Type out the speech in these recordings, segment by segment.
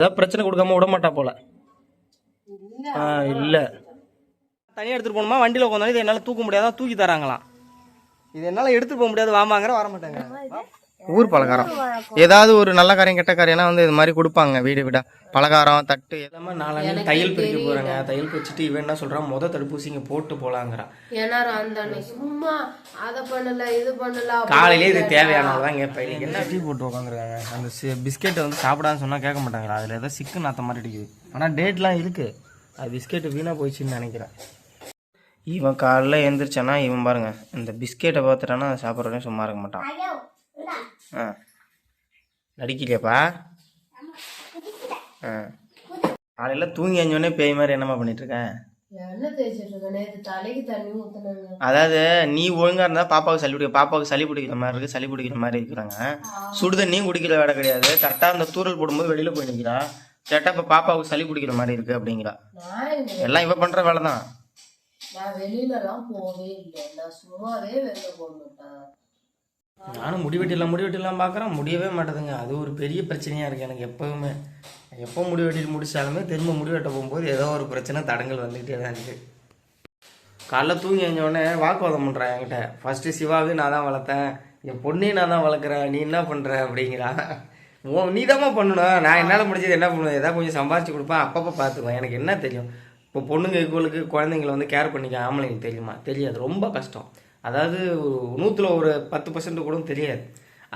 ஏதாவது பிரச்சனை கொடுக்காம விட மாட்டா போல. ஆ இல்லை. தனியாக எடுத்துகிட்டு போகணுமா? வண்டியில் உட்காந்தாலும் இதை என்னால் தூக்க முடியாதான் தூக்கி தராங்களாம். இது என்னால் எடுத்துகிட்டு போக முடியாது. வாமாங்கிற வர மாட்டாங்க ஊர் பலகாரம். ஏதாவது ஒரு நல்ல காரியம் கெட்ட காரியம்னா வந்து இது மாதிரி கொடுப்பாங்க வீடு வீடா. பலகாரம் தட்டு எல்லாமே நாலு தையல் பிரிக்க போறாங்க. தையல் பிரிச்சுட்டு இவன் என்ன சொல்றான்? முத தடுப்பூசி இங்க போட்டு போலாங்கிறான். ஏன்னா அந்த சும்மா அதை பண்ணல இது பண்ணல காலையிலே இது தேவையானதான் கேட்பேன். என்ன டீ போட்டு உட்காந்துருக்காங்க அந்த பிஸ்கெட்டை வந்து சாப்பிடான்னு சொன்னா கேட்க மாட்டாங்களா? அதுல ஏதோ சிக்கு நாத்த மாதிரி அடிக்குது. ஆனா டேட்லாம் இருக்கு. அது பிஸ்கெட் வீணா போயிடுச்சுன்னு நினைக்கிறேன். இவன் காலைல எழுந்திரிச்சானா இவன் பாருங்க இந்த பிஸ்கெட்டை பார்த்துட்டானா அதை சாப்பிட்றவனே சும்மா இருக்க மாட்டான். ஆ. நடிக்கலையாப்பா? ஆ. காலையில் தூங்கி அஞ்சோடனே பேய் மாதிரி என்னம்மா ஊத்துனாங்க. அதாவது நீ ஒழுங்கா இருந்தா பாப்பாவுக்கு சளி பிடிக்கும். பாப்பாவுக்கு சளி பிடிக்கிற மாதிரி இருக்கு சளி பிடிக்கிற மாதிரி இருக்கிறாங்க. சுடுதண்ணியும் குடிக்கிற வேலை கிடையாது. கரெக்டா அந்த தூரல் போடும்போது வெளியில போய் நிக்கிறா. கேட்டா இப்ப பாப்பாவுக்கு சளி பிடிக்கிற மாதிரி இருக்கு அப்படிங்கிறா. எல்லாம் இவ பண்ற வேலை தான் நான் போகவே இல்லை. நான் சும்மாவே வெளில போக மாட்டேன். நானும் முடி வெட்டிடலாம் முடி வெட்டிடலாம் பார்க்குறேன் முடியவே மாட்டேதுங்க. அது ஒரு பெரிய பிரச்சனையாக இருக்குது எனக்கு எப்போவுமே. எப்போ முடி வெட்டிட்டு முடிச்சாலுமே திரும்ப முடி வெட்ட போகும்போது ஏதோ ஒரு பிரச்சனை தடங்கள் வந்துகிட்டே தான் இருக்குது காலைல தூங்கி எழுந்த வாக்குவாதம் பண்ணுறான் என்கிட்ட. ஃபஸ்ட்டு சிவாவே நான் தான் வளர்த்தேன். என் பொண்ணையும் நான் தான் வளர்க்குறேன். நீ என்ன பண்ணுற அப்படிங்கிறா. ஓ நீ பண்ணணும். நான் என்னால் முடிஞ்சது என்ன பண்ணுவேன் ஏதாவது கொஞ்சம் சம்பாரிச்சு கொடுப்பேன் அப்பப்போ பார்த்துக்குவேன் எனக்கு என்ன தெரியும்? இப்போ பொண்ணுங்க இவங்களுக்கு குழந்தைங்களை வந்து கேர் பண்ணிக்க ஆம்பளைங்களுக்கு தெரியுமா? தெரியாது. ரொம்ப கஷ்டம். அதாவது ஒரு நூற்றில் ஒரு பத்து பர்சன்ட் கூட தெரியாது.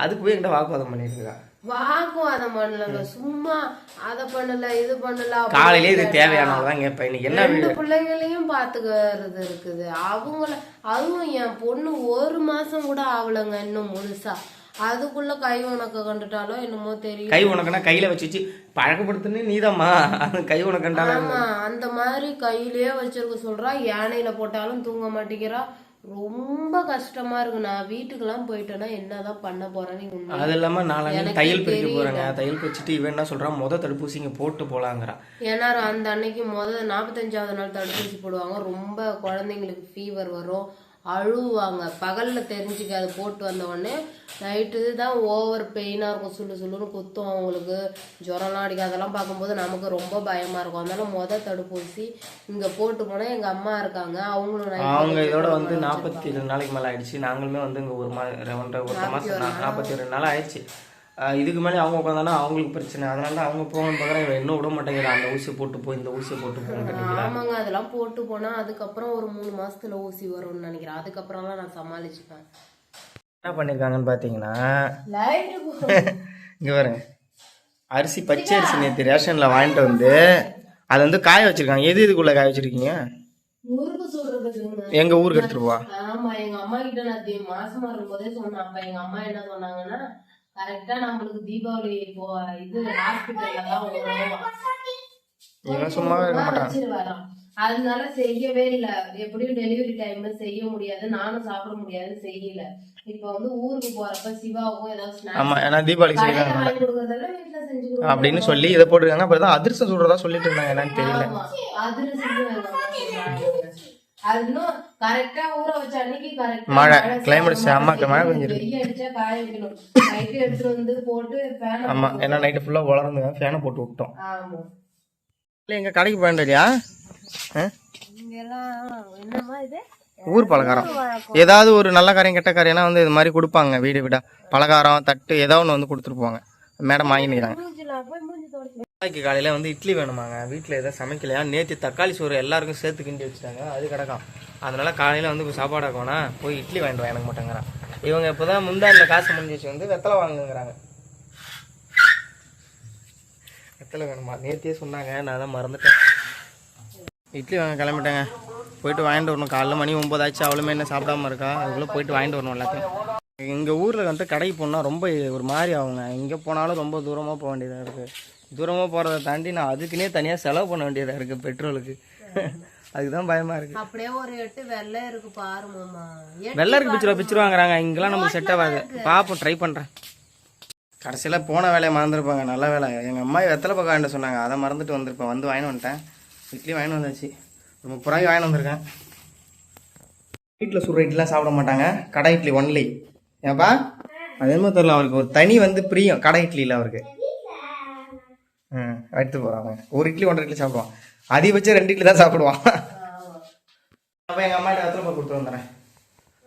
அதுக்கு போய் என்கிட்ட வாக்குவாதம் பண்ணிட்டு இருக்கா வாக்குவாதம் பண்ணலங்க. சும்மா அதை பண்ணல இது பண்ணல காலையிலே இது தேவையானதான் கேட்பேன் இன்னைக்கு என்ன ரெண்டு பிள்ளைங்களையும் பாத்துக்கிறது இருக்குது. அவங்கள அதுவும் என் பொண்ணு ஒரு மாசம் கூட ஆகலைங்க இன்னும் முழுசா. அதுக்குள்ள கை உனக்கு கண்டுட்டாலோ என்னமோ தெரியும். கை உனக்குன்னா கையில் வச்சு வச்சு பழக்கப்படுத்துன்னு நீதாம்மா. அது கை ஆமா அந்த மாதிரி கையிலேயே வச்சிருக்க சொல்றா. யானையில போட்டாலும் தூங்க மாட்டேங்கிறா. ரொம்ப கஷ்டமா இருக்கு. நான் வீட்டுக்கெல்லாம் போயிட்டேன்னா என்னதான் பண்ண போறேன்னு அது இல்லாம நாளைக்கு தையல் பிரிக்க. போறாங்க. தையல் பிரிச்சுட்டு இவன் என்ன சொல்றான் முத தடுப்பூசி இங்க போட்டு போலாங்கிறான் ஏன்னா அந்த அன்னைக்கு முதல் நாற்பத்தஞ்சாவது நாள் தடுப்பூசி போடுவாங்க. ரொம்ப குழந்தைங்களுக்கு ஃபீவர் வரும். அழுவாங்க. பகல்ல தெரிஞ்சுக்காது போட்டு வந்த உடனே நைட்டு தான் ஓவர் பெயினாக இருக்கும். சுள்ளு சுள்ளுன்னு குத்தும் அவங்களுக்கு. ஜுரம்லாம் அடிக்கும். அதெல்லாம் பார்க்கும்போது நமக்கு ரொம்ப பயமா இருக்கும். அதனால முத தடுப்பூசி இங்க போட்டு போனா எங்க அம்மா இருக்காங்க. அவங்களும் அவங்க இதோட வந்து நாற்பத்தி ரெண்டு நாளைக்கு மேல ஆயிடுச்சு. நாங்களுமே வந்து இங்க ஒரு மா ஒன்றரை ஒரு மாசம் நாற்பத்தி ரெண்டு நாள் ஆயிடுச்சு. இதுக்கு மேலே அவங்க உட்காந்தானா அவங்களுக்கு பிரச்சனை. அதனால அவங்க போகணும்னு பார்க்குறேன். இவன் இன்னும் விட மாட்டேங்கிறா அந்த ஊசி போட்டு போ இந்த ஊசியை போட்டு போன்னு ஆமாங்க. அதெல்லாம் போட்டு போனா அதுக்கப்புறம் ஒரு மூணு மாசத்துல ஊசி வரும்னு நினைக்கிறேன். அதுக்கப்புறம்லாம் நான் சமாளிச்சுப்பேன். என்ன பண்ணியிருக்காங்கன்னு பார்த்தீங்கன்னா இங்க பாருங்க. அரிசி பச்சை அரிசி நேற்று ரேஷன்ல வாங்கிட்டு வந்து அதை வந்து காய வச்சிருக்காங்க. எது இதுக்குள்ள காய வச்சிருக்கீங்க? எங்க ஊருக்கு எடுத்துட்டு போவா? ஆமா எங்க அம்மா கிட்ட நான் மாசமா இருக்கும்போதே சொன்னேன். அப்ப எங்க அம்மா என்ன சொன்னாங்கன்னா கரெக்டா நம்மளுக்கு தீபாவளி இப்போ இது ஹாஸ்பிட்டல்ல தான் வரும் இவன் சும்மாவே இருக்க மாட்டான். அதனால செய்யவே இல்ல. எப்படியும் டெலிவரி டைம்ல செய்ய முடியாது. நானும் சாப்பிட முடியாது. செய்யல. இப்ப வந்து ஊருக்கு போறப்ப சிவாவுக்கும் ஏதாவது ஸ்நாக்ஸ் ஆமா ஏன்னா தீபாவளிக்கு கடையில செய்யறாங்க அப்படின்னு சொல்லி இதை போட்டிருக்காங்க. அப்புறம் தான் அதிர்ஷ்டம் சொல்றதா சொல்லிட்டு இருந்தாங்க. என்னன்னு தெரியல. வேணும் அது இன்னும் கரெக்டா ஊற வச்ச அன்னைக்கு கரெக்டா மழை, climate செம்ம மழை பெஞ்சிருக்கு. வெய்ய அடிச்சா காய வைக்கணும். நைட்டு எடுத்துட்டு வந்து போட்டு ஃபேன் ஆமா ஏன்னா நைட்டு ஃபுல்லா வளர்ந்து ஃபேனை போட்டு விட்டோம். ஆமா. இல்லை எங்க கடைக்கு போயிட்டு இல்லையா என்னமா இது ஊர் பலகாரம். ஏதாவது ஒரு நல்ல காரியம் கெட்ட காரியம்னா வந்து இது மாதிரி கொடுப்பாங்க. வீடு வீடா பலகாரம் தட்டு ஏதாவது ஒன்று வந்து கொடுத்துட்டு போவாங்க. மேடம் வாங்கி நாளைக்கு காலையில் வந்து இட்லி வேணுமாங்க. வீட்டில் எதாவது சமைக்கலையா? நேற்று தக்காளி சோறு எல்லாருக்கும் சேர்த்து கிண்டி வச்சுட்டாங்க. அது கிடக்கும். அதனால் காலையில் வந்து இப்போ சாப்பாடு ஆக்கணும்னா போய் இட்லி வாங்கிட்டு எனக்கு மாட்டேங்கிறான் இவங்க இப்போ தான் முந்தாண்டில் காசு முடிஞ்சாச்சு வந்து வெத்தலை வாங்குங்கிறாங்க. வெத்தலை வேணுமா? நேத்தியே சொன்னாங்க. நான் தான் மறந்துட்டேன். இட்லி வாங்க கிளம்பிட்டேங்க. போயிட்டு வாங்கிட்டு வரணும். காலைல மணி ஒம்பதாச்சு அவளுமே என்ன சாப்பிடாம இருக்கா. அதுக்குள்ளே போயிட்டு வாங்கிட்டு வரணும் எல்லாத்தையும். எங்கள் ஊரில் வந்து கடைக்கு போனால் ரொம்ப ஒரு மாதிரி ஆகுங்க. எங்கே போனாலும் ரொம்ப தூரமாக போக வேண்டியதாக இருக்குது தூரமாக போகிறத தாண்டி நான் அதுக்குன்னே தனியாக செலவு பண்ண வேண்டியதாக இருக்குது பெட்ரோலுக்கு. அதுக்கு தான் பயமாக இருக்குது அப்படியே ஒரு எட்டு வெள்ளை இருக்கு பாரு மாமா. எட்டு வெள்ளருக்கு பிச்சிருவா பிச்சிருவாங்கிறாங்க இங்கெல்லாம் நமக்கு செட் ஆகாது. பார்ப்போம் ட்ரை பண்ணுறேன் கடைசியில் போன வேலையை மறந்துருப்பாங்க. நல்ல வேலை. எங்கள் அம்மா வெத்தலை பக்கம் வாங்கிட்டு சொன்னாங்க. அதை மறந்துட்டு வந்திருப்பேன். வந்து வாங்கிட்டு வந்துட்டேன். இட்லி வாங்கிட்டு வந்தாச்சு. ஒரு முப்பது ரூபாய்க்கு வாங்கிட்டு வந்திருக்கேன். வீட்டில் சுடுற இட்லிலாம் சாப்பிட மாட்டாங்க. கடை இட்லி ஒன்லி ஏன்பா? அது என்னமோ தெரியல அவருக்கு ஒரு தனி வந்து பிரியம் கடை இட்லியில் அவருக்கு. ம் எடுத்து போகிறாங்க ஒரு இட்லி ஒன்றரை இட்லி சாப்பிடுவான். அதிகபட்சம் ரெண்டு இட்லி தான் சாப்பிடுவான். அப்போ எங்கள் அம்மாட்ட வெத்தலை பாக்கு கொடுத்து வந்துடுறேன்.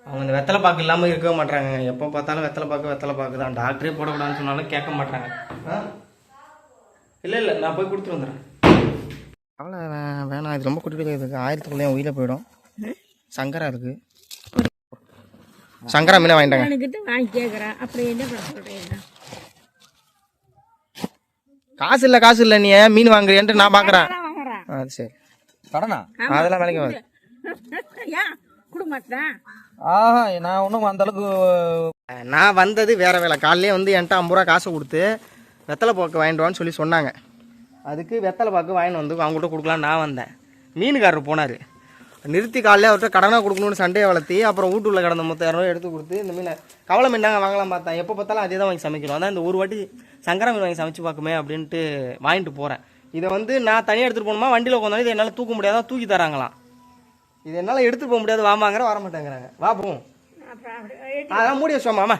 அவங்க இந்த வெத்தலை பாக்கு இல்லாமல் இருக்கவே மாட்றாங்க. எப்போ பார்த்தாலும் வெத்தலை பாக்கு வெத்தலை பாக்கு தான். டாக்டரே போடக்கூடாதுன்னு சொன்னாலும் கேட்க மாட்றாங்க. இல்லை இல்லை நான் போய் கொடுத்துட்டு வந்துடுறேன். அவ்வளோ வேணாம் இது ரொம்ப குட்டி இருக்குது ஆயிரத்துக்குள்ளேயும் உயிரை போயிடும். சங்கரா இருக்கு. சங்கரா மீனை வாங்கிட்டாங்க வாங்கி. கேட்குறான் அப்புறம் என்ன பண்ண சொல்கிறேன் காசு இல்லை காசு இல்லை நீ ஏன் மீன் வாங்குறியன்ட்டு நான் பார்க்குறேன் வாங்குறான் அது சரி. கடனா அதெல்லாம் வேலைக்கு ஆஹா நான் ஒன்றும் அந்த அளவுக்கு நான் வந்தது வேற வேலை. காலையிலே வந்து என்கிட்ட ஐம்பது ரூபா காசை கொடுத்து வெத்தலை பாக்கு வாங்கிட்டு வான்னு சொல்லி சொன்னாங்க. அதுக்கு வெத்தலை பாக்கு வாங்கிட்டு வந்து அவங்ககிட்ட கொடுக்கலாம் நான் வந்தேன். மீனுக்காரர் போனார். நிறுத்தி காலையில் அவர்கிட்ட கடனாக கொடுக்கணும்னு சண்டையை வளர்த்தி அப்புறம் வீட்டுள்ள கடந்த மொத்தம் இரநூறு எடுத்து கொடுத்து இந்த மீனை கவலை மீன் தாங்க வாங்கலாம் பார்த்தேன். எப்போ பார்த்தாலும் அதே தான் வாங்கி சமைக்கிறோம். அதான் இந்த ஒரு வாட்டி சங்கரா மீன் வாங்கி சமைச்சு பார்க்குமே அப்படின்ட்டு வாங்கிட்டு போகிறேன் இதை வந்து நான் தனியாக எடுத்துகிட்டு போகணுமா? வண்டியில் உட்காந்தாலும் இதை என்னால் தூக்க முடியாதான் தூக்கி தராங்களாம். இது என்னால் எடுத்துகிட்டு போக முடியாது. வாமாங்கிற வர மாட்டேங்கிறாங்க வா போவோம் அதெல்லாம் மூடி வச்சோமா அம்மா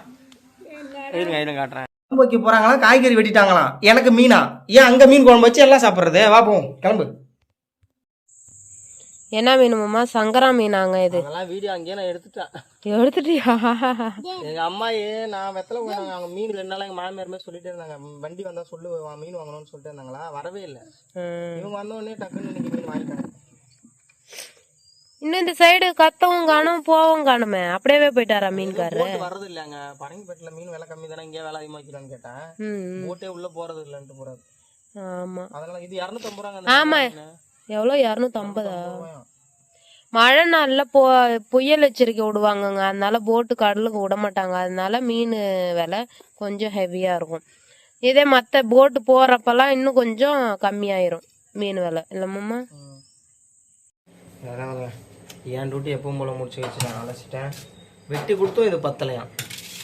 இருங்க இருங்க காட்டுறேன். குழம்பு வைக்க போறாங்களா காய்கறி வெட்டிட்டாங்களாம். எனக்கு மீனா. ஏன் அங்க மீன் குழம்பு வச்சு எல்லாம் சாப்பிடுறது? வா போவோம் கிளம்பு. என்ன மீனுமாம்மா சங்கரா மீனாங்க இது. அதெல்லாம் வீடியோ அங்கேயே நான் எடுத்துட்டேன் எடுத்துட்டியா? எங்க அம்மாயே நான் வெத்தலை போனாங்க அவங்க மீன் ரெண்டு நாள் எங்க மாமியாருமே சொல்லிட்டே இருந்தாங்க. வண்டி வந்தா சொல்லு மீன் வாங்கணும்னு சொல்லிட்டு இருந்தாங்களா? வரவே இல்லை. இவங்க வந்த உடனே டக்குன்னு இன்னைக்கு மீன் வாங்கிட்டாங்க இன்னும் இந்த சைடு கத்தவும் காணும் போவும் காணுமே. அப்படியே போயிட்டாரா மீன்காரரு? போட்டு வர்றது இல்லைங்க பரங்கிப்பேட்டில் மீன் விலை கம்மி தானே இங்கே விலை அதிகமாக வைக்கலான்னு கேட்டேன் போட்டே உள்ள போறது இல்லைன்ட்டு போறாரு. ஆமா. அதனால இது இரநூத்தம்பது ரூபாங்க ஆமா. எவ்வளோ? இரநூத்தம்பதா? மழை நாள்ல போ புயல் எச்சரிக்கை விடுவாங்கங்க. அதனால போட்டு கடலுக்கு விட மாட்டாங்க. அதனால மீன் விலை கொஞ்சம் ஹெவியா இருக்கும். இதே மற்ற போட்டு போறப்பெல்லாம் இன்னும் கொஞ்சம் கம்மியாயிரும் மீன் விலை. இல்லம்மா. என் டியூட்டி எப்பவும் போல முடிச்சு வச்சு நான் அலசிட்டேன். வெட்டி கொடுத்தும் இது பத்தலையாம்.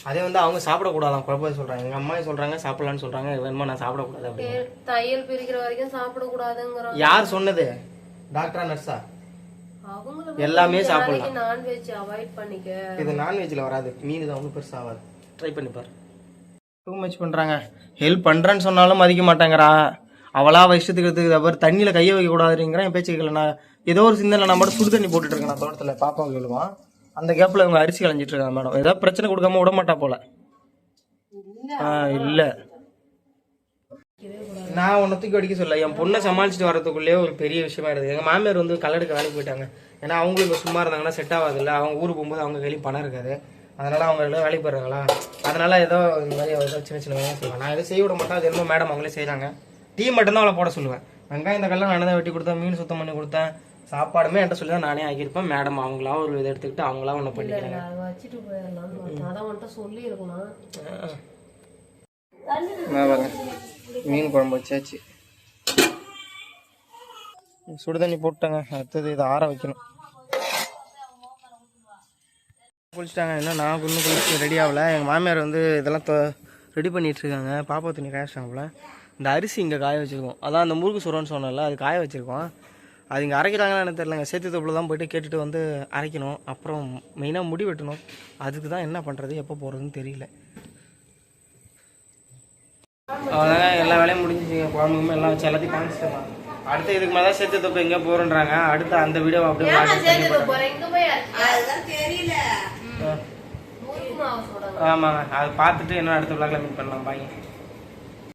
அதே வந்து அவங்க சாப்பிடக்கூடாதான் குழப்பம் சொல்றாங்க. எங்க அம்மா சொல்றாங்க சாப்பிடலான்னு சொல்றாங்க. வேணுமா நான் சாப்பிடக்கூடாது அப்படின்னு. தையல் பிரிக்கிற வரைக்கும் சாப்பிட கூடாதுங்கிறோம் யார் சொன்னது? டாக்டரா நர்ஸா? எல்லாமே சாப்பிடலாம். நான்வெஜ் அவாய்ட் பண்ணிக்க. இது நான்வெஜ்ல வராது. மீன் தான் ஒன்றும் பெருசா ஆகாது. ட்ரை பண்ணி பாரு. டூ மச் பண்றாங்க. ஹெல்ப் பண்றேன்னு சொன்னாலும் மதிக்க மாட்டேங்கிறா. அவளா வயசத்துக்கு எடுத்துக்கிற அப்புறம் தண்ணியில கையை வைக்க கூடாதுங்கிறேன் என் பேச்சு கேட்கல நான் ஏதோ ஒரு சிந்தனை நான் மட்டும் சுடு தண்ணி போட்டுட்டு இருக்கேன். நான் தோட்டத்துல. பாப்பா கேளுவான் அந்த கேப்ல இவங்க அரிசி களைஞ்சிட்டு இருக்காங்க மேடம் ஏதாவது பிரச்சனை கொடுக்காம விட மாட்டா போல. ஆ இல்ல. நான் உன்னை தூக்கி அடிக்க சொல்ல என் பொண்ணை சமாளிச்சுட்டு வரதுக்குள்ளேயே ஒரு பெரிய விஷயமா இருக்குது. எங்கள் மாமியார் வந்து கல்லெடுக்க வேலைக்கு போயிட்டாங்க. ஏன்னா அவங்களும் இப்போ சும்மா இருந்தாங்கன்னா செட் ஆகாதுல்ல அவங்க ஊருக்கு போகும்போது அவங்க கையில பணம் இருக்காது. அதனால அவங்க எல்லாம் வேலைக்கு போயிடுறாங்களா? அதனால ஏதோ இந்த மாதிரி ஏதோ சின்ன சின்ன வேலையை செய்வேன் நான் எதுவும் செய்ய விட மாட்டேன். அது என்னமோ மேடம் அவங்களே செய்கிறாங்க டீ மட்டும்தான் அவளை போட சொல்லுவேன். வெங்காயம் இந்த கல்லை நான் தான் வெட்டி கொடுத்தேன் மீன் சுத்தம் பண்ணி கொடுத்தேன். சாப்பாடுமே என்கிட்ட சொல்லி தான் நானே ஆக்கியிருப்பேன். மேடம் அவங்களா ஒரு இதை எடுத்துக்கிட்டு அவங்களா ஒன்று பண்ணிக்கிறாங்க. வச்சுட்டு போயிடலாம். அதான். மீன் குழம்பு வச்சாச்சு. சுடுதண்ணி போட்டாங்க அடுத்தது இதை ஆற வைக்கணும். குளிச்சிட்டாங்க. இன்னும் நான் இன்னும் குளிச்சு ரெடி ஆகல. எங்கள் மாமியார் வந்து இதெல்லாம் ரெடி பண்ணிட்டு இருக்காங்க. பாப்பா துணி காய்ச்சிட்டாங்கள இந்த அரிசி இங்கே காய வச்சிருக்கோம். அதான் அந்த முறுக்கு சுரன்னு சொன்னல அது காய வச்சிருக்கோம். அது இங்கே அரைக்கிறாங்கன்னு எனக்கு தெரியலங்க. சேத்து தொப்பில் தான் போயிட்டு கேட்டுட்டு வந்து அரைக்கணும். அப்புறம் மெயினாக முடி வெட்டணும். அதுக்கு தான் என்ன பண்ணுறது எப்போ போகிறதுன்னு தெரியல. அவ்வளோதாங்க எல்லா வேலையும் முடிஞ்சிச்சுங்க. குழம்புமே எல்லாம் வச்சு எல்லாத்தையும் காமிச்சிட்டேன் அடுத்து இதுக்கு மேலே தான் சேர்த்து தொப்பு எங்கே போகிறேன்றாங்க அடுத்து அந்த வீடியோ அப்படியே. ஆமாங்க. அது பார்த்துட்டு என்ன அடுத்த vlogல மீட் பண்ணலாம். பாய்